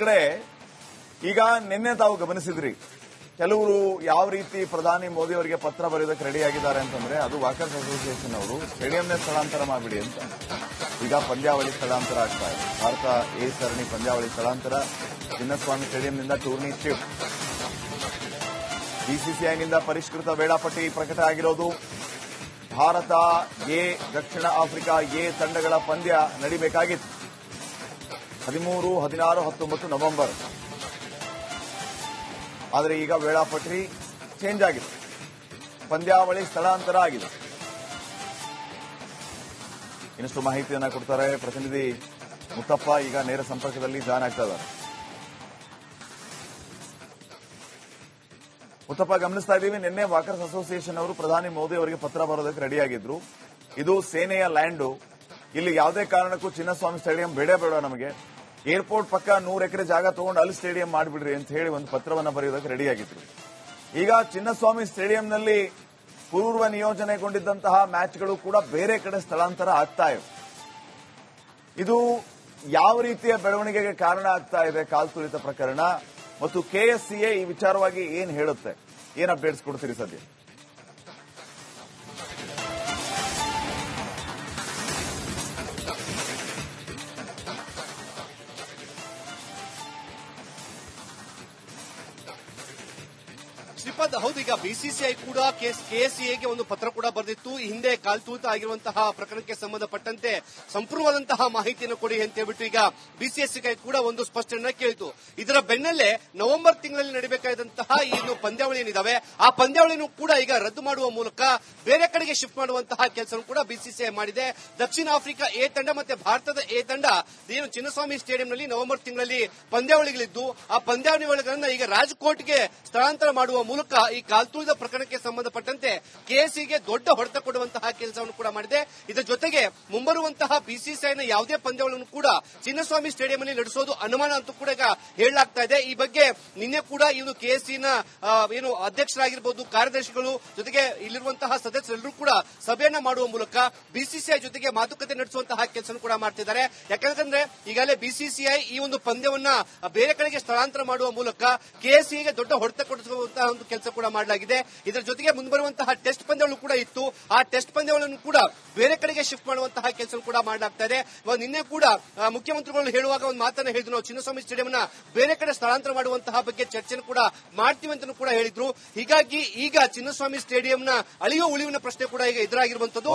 ಕಡೆ ಈಗ ನಿನ್ನೆ ತಾವು ಗಮನಿಸಿದ್ರಿ. ಕೆಲವರು ಯಾವ ರೀತಿ ಪ್ರಧಾನಿ ಮೋದಿ ಅವರಿಗೆ ಪತ್ರ ಬರೆಯೋದಕ್ಕೆ ರೆಡಿ ಆಗಿದ್ದಾರೆ ಅಂತಂದ್ರೆ, ಅದು ವಾಕರ್ಸ್ ಅಸೋಸಿಯೇಷನ್ ಅವರು ಸ್ಟೇಡಿಯಂನೇ ಸ್ಥಳಾಂತರ ಮಾಡಿಬಿಡಿ ಅಂತ. ಈಗ ಪಂದ್ಯಾವಳಿ ಸ್ಥಳಾಂತರ ಆಗ್ತಾ ಇದೆ. ಭಾರತ ಎ ಸರಣಿ ಪಂದ್ಯಾವಳಿ ಸ್ಥಳಾಂತರ. ಚಿನ್ನಸ್ವಾಮಿ ಸ್ಟೇಡಿಯಂನಿಂದ ಟೂರ್ನಿ ಶಿಫ್ಟ್ ಬಿಸಿಸಿಐನಿಂದ ಪರಿಷ್ಕೃತ ವೇಳಾಪಟ್ಟಿ ಪ್ರಕಟ ಆಗಿರೋದು. ಭಾರತ ಎ, ದಕ್ಷಿಣ ಆಫ್ರಿಕಾ ಎ ತಂಡಗಳ ಪಂದ್ಯ ನಡಿಬೇಕಾಗಿತ್ತು. ಹದಿಮೂರು, ಹದಿನಾರು, ಹತ್ತೊಂಬತ್ತು ನವೆಂಬರ್. ಆದರೆ ಈಗ ವೇಳಾಪಟ್ಟಿ ಚೇಂಜ್ ಆಗಿದೆ. ಪಂದ್ಯಾವಳಿ ಸ್ಥಳಾಂತರ ಆಗಿದೆ. ಇನ್ನಷ್ಟು ಮಾಹಿತಿಯನ್ನ ಕೊಡ್ತಾರೆ ಪ್ರತಿನಿಧಿ ಮುತ್ತಪ್ಪ, ಈಗ ನೇರ ಸಂಪರ್ಕದಲ್ಲಿ ಜಾಯ್ನ್ ಆಗ್ತಾ ಇದ್ದಾರೆ. ಮುತ್ತಪ್ಪ, ಗಮನಿಸ್ತಾ ಇದ್ದೀವಿ, ನಿನ್ನೆ ವಾಕರ್ಸ್ ಅಸೋಸಿಯೇಷನ್ ಅವರು ಪ್ರಧಾನಿ ಮೋದಿ ಅವರಿಗೆ ಪತ್ರ ಬರೋದಕ್ಕೆ ರೆಡಿಯಾಗಿದ್ರು ಇದು ಸೇನೆಯ ಲ್ಯಾಂಡು ಇಲ್ಲಿ ಯಾವುದೇ ಕಾರಣಕ್ಕೂ ಚಿನ್ನಸ್ವಾಮಿ ಸ್ಟೇಡಿಯಂ ಬೇಡ ಬೇಡ ನಮಗೆ. ಏರ್ಪೋರ್ಟ್ ಪಕ್ಕ ನೂರು ಎಕರೆ ಜಾಗ ತಗೊಂಡು ಅಲ್ಲಿ ಸ್ಟೇಡಿಯಂ ಮಾಡಿಬಿಡ್ರಿ ಅಂತ ಹೇಳಿ ಒಂದು ಪತ್ರವನ್ನು ಬರೆಯೋದಕ್ಕೆ ರೆಡಿಯಾಗಿದ್ರು ಈಗ ಚಿನ್ನಸ್ವಾಮಿ ಸ್ಟೇಡಿಯಂನಲ್ಲಿ ಪೂರ್ವ ನಿಯೋಜನೆಗೊಂಡಿದ್ದಂತಹ ಮ್ಯಾಚ್ಗಳು ಕೂಡ ಬೇರೆ ಕಡೆ ಸ್ಥಳಾಂತರ ಆಗ್ತಾ ಇವೆ. ಇದು ಯಾವ ರೀತಿಯ ಬೆಳವಣಿಗೆಗೆ ಕಾರಣ ಆಗ್ತಾ ಇದೆ ಕಾಲ್ತುಳಿತ ಪ್ರಕರಣ? ಮತ್ತು ಕೆಎಸ್ಸಿಎ ಈ ವಿಚಾರವಾಗಿ ಏನ್ ಹೇಳುತ್ತೆ? ಏನ್ ಅಪ್ಡೇಟ್ಸ್ ಕೊಡ್ತೀರಿ ಸದ್ಯ? ಶ್ರೀಪಾದ್ ಹೌದು, ಈಗ ಬಿಸಿಸಿಐ ಕೂಡ ಕೆಎಸ್ಸಿಎಗೆ ಒಂದು ಪತ್ರ ಕೂಡ ಬರೆದಿತ್ತು. ಹಿಂದೆ ಕಾಲ್ತೂತ ಆಗಿರುವಂತಹ ಪ್ರಕರಣಕ್ಕೆ ಸಂಬಂಧಪಟ್ಟಂತೆ ಸಂಪೂರ್ಣವಾದಂತಹ ಮಾಹಿತಿಯನ್ನು ಕೊಡಿ ಅಂತ ಹೇಳ್ಬಿಟ್ಟು ಈಗ ಬಿಸಿಎಸ್ಸಿಗೆ ಕೂಡ ಒಂದು ಸ್ಪಷ್ಟನೆ ಕೇಳಿತು. ಇದರ ಬೆನ್ನಲ್ಲೇ ನವೆಂಬರ್ ತಿಂಗಳಲ್ಲಿ ನಡೀಬೇಕಾದಂತಹ ಏನು ಪಂದ್ಯಾವಳಿ ಏನಿದಾವೆ, ಆ ಪಂದ್ಯಾವಳಿಯನ್ನು ಕೂಡ ಈಗ ರದ್ದು ಮಾಡುವ ಮೂಲಕ ಬೇರೆ ಕಡೆಗೆ ಶಿಫ್ಟ್ ಮಾಡುವಂತಹ ಕೆಲಸವನ್ನು ಕೂಡ ಬಿಸಿಸಿಐ ಮಾಡಿದೆ. ದಕ್ಷಿಣ ಆಫ್ರಿಕಾ ಎ ತಂಡ ಮತ್ತೆ ಭಾರತದ ಎ ತಂಡ, ಏನು ಚಿನ್ನಸ್ವಾಮಿ ಸ್ಟೇಡಿಯಂನಲ್ಲಿ ನವೆಂಬರ್ ತಿಂಗಳಲ್ಲಿ ಪಂದ್ಯಾವಳಿಗಳಿದ್ದು, ಆ ಪಂದ್ಯಾವಳಿಗಳನ್ನ ಈಗ ರಾಜ್ಕೋಟ್ಗೆ ಸ್ಥಳಾಂತರ ಮಾಡುವ ಮೂಲಕ ಈ ಕಾಲ್ತುಳಿದ ಪ್ರಕರಣಕ್ಕೆ ಸಂಬಂಧಪಟ್ಟಂತೆ ಕೆಎಸ್ಸಿಗೆ ದೊಡ್ಡ ಹೊಡೆತ ಕೊಡುವಂತಹ ಕೆಲಸವನ್ನು ಕೂಡ ಮಾಡಿದೆ. ಇದರ ಜೊತೆಗೆ ಮುಂಬರುವಂತಹ ಬಿಸಿಸಿಐನ ಯಾವುದೇ ಪಂದ್ಯಗಳನ್ನು ಕೂಡ ಚಿನ್ನಸ್ವಾಮಿ ಸ್ಟೇಡಿಯಂನಲ್ಲಿ ನಡೆಸೋದು ಅನುಮಾನ ಅಂತೂ ಕೂಡ ಈಗ ಹೇಳಲಾಗ್ತಾ ಇದೆ. ಈ ಬಗ್ಗೆ ನಿನ್ನೆ ಕೂಡ ಇವನು ಕೆಎಸ್ಸಿನ ಏನು ಅಧ್ಯಕ್ಷರಾಗಿರ್ಬೋದು, ಕಾರ್ಯದರ್ಶಿಗಳು ಜೊತೆಗೆ ಇಲ್ಲಿರುವಂತಹ ಸದಸ್ಯರೆಲ್ಲರೂ ಕೂಡ ಸಭೆಯನ್ನ ಮಾಡುವ ಮೂಲಕ ಬಿಸಿಸಿಐ ಜೊತೆಗೆ ಮಾತುಕತೆ ನಡೆಸುವಂತಹ ಕೆಲಸ ಕೂಡ ಮಾಡ್ತಿದ್ದಾರೆ. ಯಾಕಂದ್ರೆ ಈಗಾಗಲೇ ಬಿಸಿಸಿಐ ಈ ಒಂದು ಪಂದ್ಯವನ್ನ ಬೇರೆ ಕಡೆಗೆ ಸ್ಥಳಾಂತರ ಮಾಡುವ ಮೂಲಕ ಕೆಎಸ್ಸಿಗೆ ದೊಡ್ಡ ಹೊಡೆತ ಕೊಡಿಸುವಂತಹ ಒಂದು ಕೆಲಸ ಕೂಡ ಮಾಡಲಾಗಿದೆ. ಇದರ ಜೊತೆಗೆ ಮುಂಬರುವಂತಹ ಟೆಸ್ಟ್ ಪಂದ್ಯಗಳು ಕೂಡ ಇತ್ತು. ಆ ಟೆಸ್ಟ್ ಪಂದ್ಯಗಳನ್ನು ಕೂಡ ಬೇರೆ ಕಡೆಗೆ ಶಿಫ್ಟ್ ಮಾಡುವಂತಹ ಕೆಲಸ ಕೂಡ ಮಾಡಲಾಗ್ತಾ ಇದೆ. ನಿನ್ನೆ ಕೂಡ ಮುಖ್ಯಮಂತ್ರಿಗಳು ಹೇಳುವಾಗ ಒಂದು ಮಾತನ್ನ ಹೇಳಿದ್ರು. ನಾವು ಚಿನ್ನಸ್ವಾಮಿ ಸ್ಟೇಡಿಯಂನ ಬೇರೆ ಕಡೆ ಸ್ಥಳಾಂತರ ಮಾಡುವಂತಹ ಬಗ್ಗೆ ಚರ್ಚೆಯನ್ನು ಕೂಡ ಮಾಡ್ತೀವಿ ಅಂತ ಕೂಡ ಹೇಳಿದ್ರು. ಹೀಗಾಗಿ ಈಗ ಚಿನ್ನಸ್ವಾಮಿ ಸ್ಟೇಡಿಯಂನ ಅಳಿಯೋ ಉಳಿವಿನ ಪ್ರಶ್ನೆ ಕೂಡ ಈಗ ಎದುರಾಗಿರುವಂತದ್ದು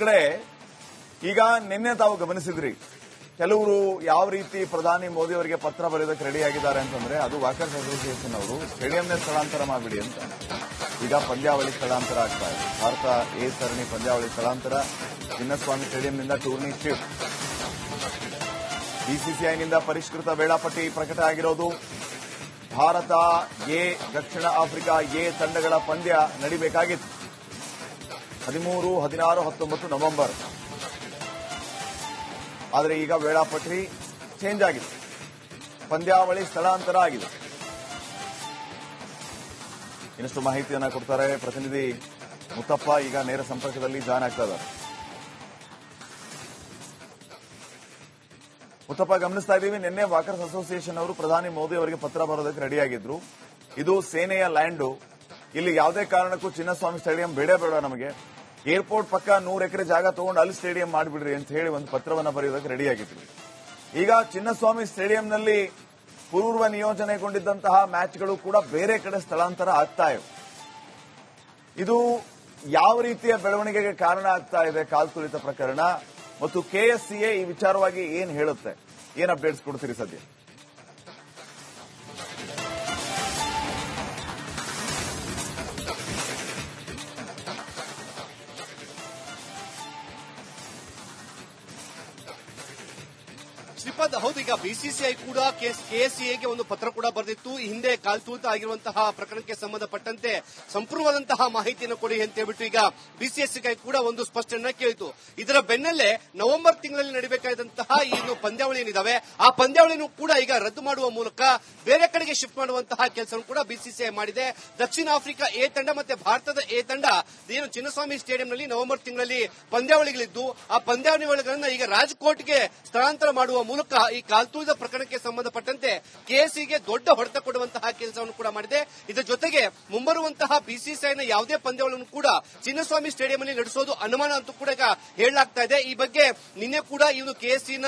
ಕಡೆ ಈಗ ನಿನ್ನೆ ತಾವು ಗಮನಿಸಿದ್ರಿ ಕೆಲವರು ಯಾವ ರೀತಿ ಪ್ರಧಾನಿ ಮೋದಿ ಅವರಿಗೆ ಪತ್ರ ಬರೆಯೋದಕ್ಕೆ ರೆಡಿ ಆಗಿದ್ದಾರೆ ಅಂತಂದ್ರೆ ಅದು ವಾಕರ್ಸ್ ಅಸೋಸಿಯೇಷನ್ ಅವರು ಸ್ಟೇಡಿಯಂನೇ ಸ್ಥಳಾಂತರ ಮಾಡಿಬಿಡಿ ಅಂತ. ಈಗ ಪಂದ್ಯಾವಳಿ ಸ್ಥಳಾಂತರ ಆಗ್ತಾ ಇದೆ. ಭಾರತ ಎ ಸರಣಿ ಪಂದ್ಯಾವಳಿ ಸ್ಥಳಾಂತರ. ಚಿನ್ನಸ್ವಾಮಿ ಸ್ಟೇಡಿಯಂನಿಂದ ಟೂರ್ನಿ ಶಿಫ್ಟ್ ಬಿಸಿಸಿಐನಿಂದ ಪರಿಷ್ಕೃತ ವೇಳಾಪಟ್ಟಿ ಪ್ರಕಟ ಆಗಿರೋದು. ಭಾರತ, ಎ, ದಕ್ಷಿಣ ಆಫ್ರಿಕಾ, ಎ ತಂಡಗಳ ಪಂದ್ಯ ನಡಿಬೇಕಾಗಿತ್ತು. ಹದಿಮೂರು, ಹದಿನಾರು, ಹತ್ತೊಂಬತ್ತು ನವೆಂಬರ್. ಆದರೆ ಈಗ ವೇಳಾಪಟ್ಟಿ ಚೇಂಜ್ ಆಗಿದೆ. ಪಂದ್ಯಾವಳಿ ಸ್ಥಳಾಂತರ ಆಗಿದೆ. ಇನ್ನಷ್ಟು ಮಾಹಿತಿಯನ್ನ ಕೊಡ್ತಾರೆ ಪ್ರತಿನಿಧಿ ಮುತ್ತಪ್ಪ, ಈಗ ನೇರ ಸಂಪರ್ಕದಲ್ಲಿ ಜಾಯ್ನ್ ಆಗ್ತಾ ಇದ್ದಾರೆ ಮುತ್ತಪ್ಪ, ಗಮನಿಸ್ತಾ ಇದ್ದೀವಿ, ನಿನ್ನೆ ವಾಕರ್ಸ್ ಅಸೋಸಿಯೇಷನ್ ಅವರು ಪ್ರಧಾನಿ ಮೋದಿ ಅವರಿಗೆ ಪತ್ರ ಬರೋದಕ್ಕೆ ರೆಡಿಯಾಗಿದ್ರು ಇದು ಸೇನೆಯ ಲ್ಯಾಂಡು. ಇಲ್ಲಿ ಯಾವುದೇ ಕಾರಣಕ್ಕೂ ಚಿನ್ನಸ್ವಾಮಿ ಸ್ಟೇಡಿಯಂ ಬೇಡ ಬೇಡ ನಮಗೆ. ಏರ್ಪೋರ್ಟ್ ಪಕ್ಕ ನೂರು ಎಕರೆ ಜಾಗ ತಗೊಂಡು ಅಲ್ಲಿ ಸ್ಟೇಡಿಯಂ ಮಾಡಿಬಿಡ್ರಿ ಅಂತ ಹೇಳಿ ಒಂದು ಪತ್ರವನ್ನು ಬರೆಯೋದಕ್ಕೆ ಆಗಿದ್ದೀವಿ ಈಗ ಚಿನ್ನಸ್ವಾಮಿ ಸ್ಟೇಡಿಯಂನಲ್ಲಿ ಪೂರ್ವ ನಿಯೋಜನೆಗೊಂಡಿದ್ದಂತಹ ಮ್ಯಾಚ್ಗಳು ಕೂಡ ಬೇರೆ ಕಡೆ ಸ್ಥಳಾಂತರ ಆಗ್ತಾ ಇವೆ. ಇದು ಯಾವ ರೀತಿಯ ಬೆಳವಣಿಗೆಗೆ ಕಾರಣ ಆಗ್ತಾ ಇದೆ ಕಾಲ್ತುಳಿತ ಪ್ರಕರಣ? ಮತ್ತು ಕೆಎಸ್ಸಿಎ ಈ ವಿಚಾರವಾಗಿ ಏನ್ ಹೇಳುತ್ತೆ? ಏನ್ ಅಪ್ಡೇಟ್ಸ್ ಕೊಡ್ತೀರಿ ಸದ್ಯ? ಶ್ರೀಪಾದ್, ಹೌದು, ಈಗ ಬಿಸಿಸಿಐ ಕೂಡ ಕೆಎಸ್ಸಿಎಗೆ ಒಂದು ಪತ್ರ ಕೂಡ ಬರೆದಿತ್ತು. ಹಿಂದೆ ಕಾಲ್ತೂತ ಆಗಿರುವಂತಹ ಪ್ರಕರಣಕ್ಕೆ ಸಂಬಂಧಪಟ್ಟಂತೆ ಸಂಪೂರ್ಣವಾದಂತಹ ಮಾಹಿತಿಯನ್ನು ಕೊಡಿ ಅಂತ ಹೇಳ್ಬಿಟ್ಟು ಈಗ ಬಿಸಿಎಸ್ಸಿಗೆ ಕೂಡ ಒಂದು ಸ್ಪಷ್ಟನೆ ಕೇಳಿತು ಇದರ ಬೆನ್ನಲ್ಲೇ ನವೆಂಬರ್ ತಿಂಗಳಲ್ಲಿ ನಡೀಬೇಕಾದಂತಹ ಈ ಪಂದ್ಯಾವಳಿ ಏನಿದಾವೆ, ಆ ಪಂದ್ಯಾವಳಿಯನ್ನು ಕೂಡ ಈಗ ರದ್ದು ಮಾಡುವ ಮೂಲಕ ಬೇರೆ ಕಡೆಗೆ ಶಿಫ್ಟ್ ಮಾಡುವಂತಹ ಕೆಲಸವನ್ನು ಕೂಡ ಬಿಸಿಸಿಐ ಮಾಡಿದೆ. ದಕ್ಷಿಣ ಆಫ್ರಿಕಾ ಎ ತಂಡ ಮತ್ತೆ ಭಾರತದ ಎ ತಂಡ, ಏನು ಚಿನ್ನಸ್ವಾಮಿ ಸ್ಟೇಡಿಯಂನಲ್ಲಿ ನವೆಂಬರ್ ತಿಂಗಳಲ್ಲಿ ಪಂದ್ಯಾವಳಿಗಳಿದ್ದು, ಆ ಪಂದ್ಯಾವಳಿಗಳನ್ನ ಈಗ ರಾಜ್ಕೋಟ್ಗೆ ಸ್ಥಳಾಂತರ ಮಾಡುವ ಮೂಲಕ ಈ ಕಾಲ್ತೂರಿದ ಪ್ರಕರಣಕ್ಕೆ ಸಂಬಂಧಪಟ್ಟಂತೆ ಕೆಎಸ್ಸಿಗೆ ದೊಡ್ಡ ಹೊಡೆತ ಕೊಡುವಂತಹ ಕೆಲಸವನ್ನು ಕೂಡ ಮಾಡಿದೆ. ಇದರ ಜೊತೆಗೆ ಮುಂಬರುವಂತಹ ಬಿಸಿಸಿಐನ ಯಾವುದೇ ಪಂದ್ಯಗಳನ್ನು ಕೂಡ ಚಿನ್ನಸ್ವಾಮಿ ಸ್ಟೇಡಿಯಂ ಅಲ್ಲಿ ನಡೆಸೋದು ಅನುಮಾನ ಅಂತೂ ಕೂಡ ಈಗ ಹೇಳಲಾಗ್ತಾ ಇದೆ. ಈ ಬಗ್ಗೆ ನಿನ್ನೆ ಕೂಡ ಇವನು ಕೆಎಸ್ಸಿನ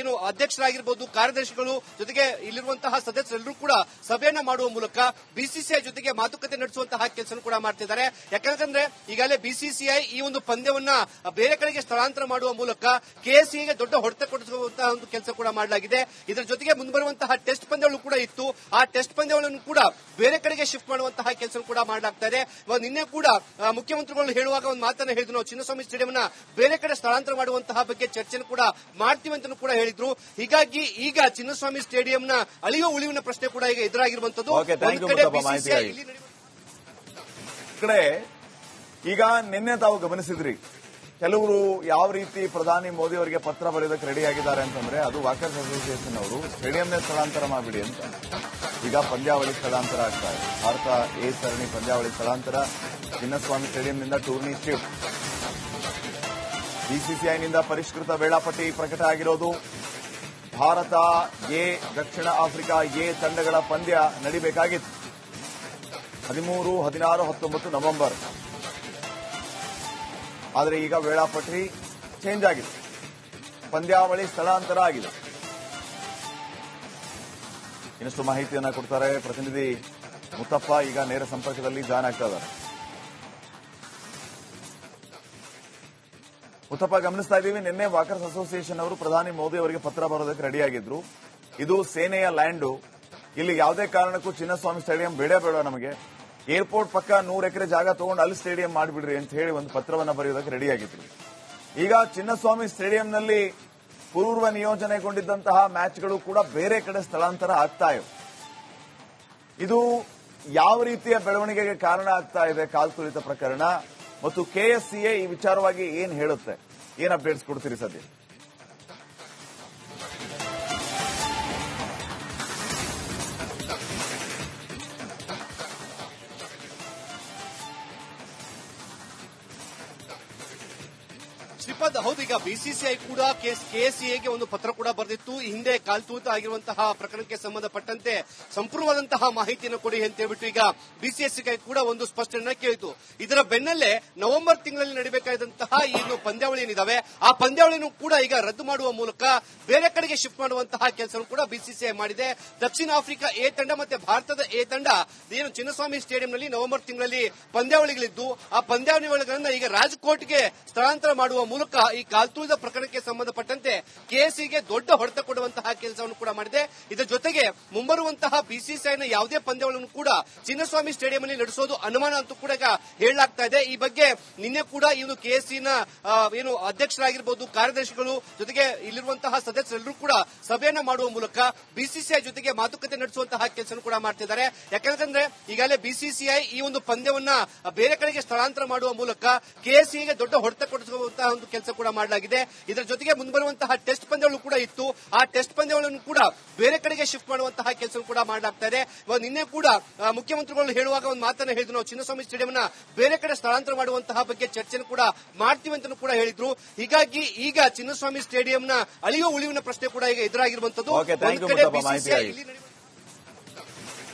ಏನು ಅಧ್ಯಕ್ಷರಾಗಿರ್ಬೋದು, ಕಾರ್ಯದರ್ಶಿಗಳು ಜೊತೆಗೆ ಇಲ್ಲಿರುವಂತಹ ಸದಸ್ಯರೆಲ್ಲರೂ ಕೂಡ ಸಭೆಯನ್ನ ಮಾಡುವ ಮೂಲಕ ಬಿಸಿಸಿಐ ಜೊತೆಗೆ ಮಾತುಕತೆ ನಡೆಸುವಂತಹ ಕೆಲಸ ಕೂಡ ಮಾಡ್ತಿದ್ದಾರೆ. ಯಾಕಂದ್ರೆ ಈಗಾಗಲೇ ಬಿಸಿಸಿಐ ಈ ಒಂದು ಪಂದ್ಯವನ್ನ ಬೇರೆ ಕಡೆಗೆ ಸ್ಥಳಾಂತರ ಮಾಡುವ ಮೂಲಕ ಕೆಎಸ್ಸಿಗೆ ದೊಡ್ಡ ಹೊಡೆತ ಕೊಡಿಸುವಂತಹ ಒಂದು ಕೆಲಸ ಕೂಡ ಮಾಡಲಾಗಿದೆ. ಇದರ ಜೊತೆಗೆ ಮುಂಬರುವಂತಹ ಟೆಸ್ಟ್ ಪಂದ್ಯಗಳು ಕೂಡ ಇತ್ತು. ಆ ಟೆಸ್ಟ್ ಪಂದ್ಯಗಳನ್ನು ಕೂಡ ಬೇರೆ ಕಡೆಗೆ ಶಿಫ್ಟ್ ಮಾಡುವಂತಹ ಕೆಲಸ ಕೂಡ ಮಾಡಲಾಗ್ತಾ ಇದೆ ಇವಾಗ ನಿನ್ನೆ ಕೂಡ ಮುಖ್ಯಮಂತ್ರಿಗಳು ಹೇಳುವಾಗ ಒಂದು ಮಾತನ್ನು ಹೇಳಿದ್ರು. ನಾವು ಚಿನ್ನಸ್ವಾಮಿ ಸ್ಟೇಡಿಯಂನ ಬೇರೆ ಕಡೆ ಸ್ಥಳಾಂತರ ಮಾಡುವಂತಹ ಬಗ್ಗೆ ಚರ್ಚೆಯನ್ನು ಕೂಡ ಮಾಡ್ತೀವಿ ಅಂತ ಕೂಡ ಹೇಳಿದ್ರು. ಹೀಗಾಗಿ ಈಗ ಚಿನ್ನಸ್ವಾಮಿ ಸ್ಟೇಡಿಯಂನ ಅಳಿಯುವ ಉಳಿವಿನ ಪ್ರಶ್ನೆ ಕೂಡ ಈಗ ಎದುರಾಗಿರುವಂತದ್ದು ಕಡೆ ಈಗ ನಿನ್ನೆ ತಾವು ಗಮನಿಸಿದ್ರಿ ಕೆಲವರು ಯಾವ ರೀತಿ ಪ್ರಧಾನಿ ಮೋದಿ ಅವರಿಗೆ ಪತ್ರ ಬರೆಯೋದಕ್ಕೆ ರೆಡಿ ಆಗಿದ್ದಾರೆ ಅಂತಂದ್ರೆ ಅದು ವಾಕರ್ಸ್ ಅಸೋಸಿಯೇಷನ್ ಅವರು ಸ್ಟೇಡಿಯಂನೇ ಸ್ಥಳಾಂತರ ಮಾಡಿಬಿಡಿ ಅಂತ. ಈಗ ಪಂದ್ಯಾವಳಿ ಸ್ಥಳಾಂತರ ಆಗ್ತಾ ಇದೆ. ಭಾರತ ಎ ಸರಣಿ ಪಂದ್ಯಾವಳಿ ಸ್ಥಳಾಂತರ. ಚಿನ್ನಸ್ವಾಮಿ ಸ್ಟೇಡಿಯಂನಿಂದ ಟೂರ್ನಿ ಶಿಫ್ಟ್ ಬಿಸಿಸಿಐನಿಂದ ಪರಿಷ್ಕೃತ ವೇಳಾಪಟ್ಟಿ ಪ್ರಕಟ ಆಗಿರೋದು. ಭಾರತ, ಎ, ದಕ್ಷಿಣ ಆಫ್ರಿಕಾ, ಎ ತಂಡಗಳ ಪಂದ್ಯ ನಡಿಬೇಕಾಗಿತ್ತು. ಹದಿಮೂರು, ಹದಿನಾರು, ಹತ್ತೊಂಬತ್ತು ನವೆಂಬರ್. ಆದರೆ ಈಗ ವೇಳಾಪಟ್ಟಿ ಚೇಂಜ್ ಆಗಿದೆ. ಪಂದ್ಯಾವಳಿ ಸ್ಥಳಾಂತರ ಆಗಿದೆ. ಇನ್ನಷ್ಟು ಮಾಹಿತಿಯನ್ನ ಕೊಡ್ತಾರೆ ಪ್ರತಿನಿಧಿ ಮುತ್ತಪ್ಪ, ಈಗ ನೇರ ಸಂಪರ್ಕದಲ್ಲಿ ಜಾಯ್ನ್ ಆಗ್ತಾ ಇದ್ದಾರೆ. ಮುತ್ತಪ್ಪ, ಗಮನಿಸ್ತಾ ಇದ್ದೀವಿ, ನಿನ್ನೆ ವಾಕರ್ಸ್ ಅಸೋಸಿಯೇಷನ್ ಅವರು ಪ್ರಧಾನಿ ಮೋದಿ ಅವರಿಗೆ ಪತ್ರ ಬರೋದಕ್ಕೆ ರೆಡಿಯಾಗಿದ್ರು ಇದು ಸೇನೆಯ ಲ್ಯಾಂಡು ಇಲ್ಲಿ ಯಾವುದೇ ಕಾರಣಕ್ಕೂ ಚಿನ್ನಸ್ವಾಮಿ ಸ್ಟೇಡಿಯಂ ಬೇಡ ಬೇಡ ನಮಗೆ. ಏರ್ಪೋರ್ಟ್ ಪಕ್ಕ ನೂರು ಎಕರೆ ಜಾಗ ತಗೊಂಡು ಅಲ್ಲಿ ಸ್ಟೇಡಿಯಂ ಮಾಡಿಬಿಡ್ರಿ ಅಂತ ಹೇಳಿ ಒಂದು ಪತ್ರವನ್ನ ಬರೆಯೋದಕ್ಕೆ ರೆಡಿಯಾಗಿದ್ರು ಈಗ ಚಿನ್ನಸ್ವಾಮಿ ಸ್ಟೇಡಿಯಂನಲ್ಲಿ ಪೂರ್ವ ನಿಯೋಜನೆಗೊಂಡಿದ್ದಂತಹ ಮ್ಯಾಚ್ಗಳು ಕೂಡ ಬೇರೆ ಕಡೆ ಸ್ಥಳಾಂತರ ಆಗ್ತಾ ಇವೆ. ಇದು ಯಾವ ರೀತಿಯ ಬೆಳವಣಿಗೆಗೆ ಕಾರಣ ಆಗ್ತಾ ಇದೆ ಕಾಲ್ತುಳಿತ ಪ್ರಕರಣ ಮತ್ತು ಕೆಎಸ್ಸಿಎ ಈ ವಿಚಾರವಾಗಿ ಏನ್ ಹೇಳುತ್ತೆ? ಏನ್ ಅಪ್ಡೇಟ್ಸ್ ಕೊಡ್ತೀರಿ ಸದ್ಯ? ಶ್ರೀಪಾದ್, ಹೌದು, ಈಗ ಬಿಸಿಸಿಐ ಕೂಡ ಕೆಎಸ್ಸಿಎಗೆ ಒಂದು ಪತ್ರ ಕೂಡ ಬರೆದಿತ್ತು. ಹಿಂದೆ ಕಾಲ್ತೂತ ಆಗಿರುವಂತಹ ಪ್ರಕರಣಕ್ಕೆ ಸಂಬಂಧಪಟ್ಟಂತೆ ಸಂಪೂರ್ಣವಾದಂತಹ ಮಾಹಿತಿಯನ್ನು ಕೊಡಿ ಅಂತ ಹೇಳ್ಬಿಟ್ಟು ಈಗ ಬಿಸಿಎಸ್ಸಿಗೆ ಕೂಡ ಒಂದು ಸ್ಪಷ್ಟನೆ ಕೇಳಿತು. ಇದರ ಬೆನ್ನಲ್ಲೇ ನವೆಂಬರ್ ತಿಂಗಳಲ್ಲಿ ನಡೀಬೇಕಾದಂತಹ ಒಂದು ಪಂದ್ಯಾವಳಿ ಏನಿದಾವೆ, ಆ ಪಂದ್ಯಾವಳಿಯನ್ನು ಕೂಡ ಈಗ ರದ್ದು ಮಾಡುವ ಮೂಲಕ ಬೇರೆ ಕಡೆಗೆ ಶಿಫ್ಟ್ ಮಾಡುವಂತಹ ಕೆಲಸ ಕೂಡ ಬಿಸಿಸಿಐ ಮಾಡಿದೆ. ದಕ್ಷಿಣ ಆಫ್ರಿಕಾ ಎ ತಂಡ ಮತ್ತೆ ಭಾರತದ ಎ ತಂಡ, ಏನು ಚಿನ್ನಸ್ವಾಮಿ ಸ್ಟೇಡಿಯಂನಲ್ಲಿ ನವೆಂಬರ್ ತಿಂಗಳಲ್ಲಿ ಪಂದ್ಯಾವಳಿಗಳಿದ್ದು, ಆ ಪಂದ್ಯಾವಳಿಗಳನ್ನ ಈಗ ರಾಜ್ಕೋಟ್ಗೆ ಸ್ಥಳಾಂತರ ಮಾಡುವ ಮೂಲಕ ಈ ಕಾಲ್ತುಳಿದ ಪ್ರಕರಣಕ್ಕೆ ಸಂಬಂಧಪಟ್ಟಂತೆ ಕೆಎಸ್ಸಿಗೆ ದೊಡ್ಡ ಹೊಡೆತ ಕೊಡುವಂತಹ ಕೆಲಸವನ್ನು ಕೂಡ ಮಾಡಿದೆ. ಇದರ ಜೊತೆಗೆ ಮುಂಬರುವಂತಹ ಬಿಸಿಸಿಐನ ಯಾವುದೇ ಪಂದ್ಯಗಳನ್ನು ಕೂಡ ಚಿನ್ನಸ್ವಾಮಿ ಸ್ಟೇಡಿಯಂ ಅಲ್ಲಿ ನಡೆಸೋದು ಅನುಮಾನ ಅಂತೂ ಕೂಡ ಹೇಳಲಾಗ್ತಾ ಇದೆ. ಈ ಬಗ್ಗೆ ನಿನ್ನೆ ಕೂಡ ಇವರು ಕೆಎಸ್ಸಿನ ಏನು ಅಧ್ಯಕ್ಷರಾಗಿರಬಹುದು ಕಾರ್ಯದರ್ಶಿಗಳು ಜೊತೆಗೆ ಇಲ್ಲಿರುವಂತಹ ಸದಸ್ಯರೆಲ್ಲರೂ ಕೂಡ ಸಭೆಯನ್ನ ಮಾಡುವ ಮೂಲಕ ಬಿಸಿಸಿಐ ಜೊತೆಗೆ ಮಾತುಕತೆ ನಡೆಸುವಂತಹ ಕೆಲಸ ಕೂಡ ಮಾಡ್ತಿದ್ದಾರೆ. ಯಾಕಂದ್ರೆ ಈಗಾಗಲೇ ಬಿಸಿಸಿಐ ಈ ಒಂದು ಪಂದ್ಯವನ್ನ ಬೇರೆ ಕಡೆಗೆ ಸ್ಥಳಾಂತರ ಮಾಡುವ ಮೂಲಕ ಕೆಎಸ್ಸಿಗೆ ದೊಡ್ಡ ಹೊಡೆತ ಕೊಡಿಸುವಂತಹ ಒಂದು ಕೆಲಸ ಕೂಡ ಮಾಡಲಾಗಿದೆ. ಇದರ ಜೊತೆಗೆ ಮುಂಬರುವಂತಹ ಟೆಸ್ಟ್ ಪಂದ್ಯಗಳು ಕೂಡ ಇತ್ತು. ಆ ಟೆಸ್ಟ್ ಪಂದ್ಯಗಳನ್ನು ಕೂಡ ಬೇರೆ ಕಡೆಗೆ ಶಿಫ್ಟ್ ಮಾಡುವಂತಹ ಕೆಲಸ ಕೂಡ ಮಾಡಲಾಗ್ತಾ ಇದೆ. ಇವಾಗ ನಿನ್ನೆ ಕೂಡ ಮುಖ್ಯಮಂತ್ರಿಗಳು ಹೇಳುವಾಗ ಒಂದು ಮಾತನ್ನ ಹೇಳಿದ್ರು. ನಾವು ಚಿನ್ನಸ್ವಾಮಿ ಸ್ಟೇಡಿಯಂನ ಬೇರೆ ಕಡೆ ಸ್ಥಳಾಂತರ ಮಾಡುವಂತಹ ಬಗ್ಗೆ ಚರ್ಚೆಯನ್ನು ಕೂಡ ಮಾಡ್ತೀವಿ ಅಂತ ಕೂಡ ಹೇಳಿದ್ರು. ಹೀಗಾಗಿ ಈಗ ಚಿನ್ನಸ್ವಾಮಿ ಸ್ಟೇಡಿಯಂನ ಅಳಿಯೋ ಉಳಿವಿನ ಪ್ರಶ್ನೆ ಕೂಡ ಈಗ ಎದುರಾಗಿರುವಂತದ್ದು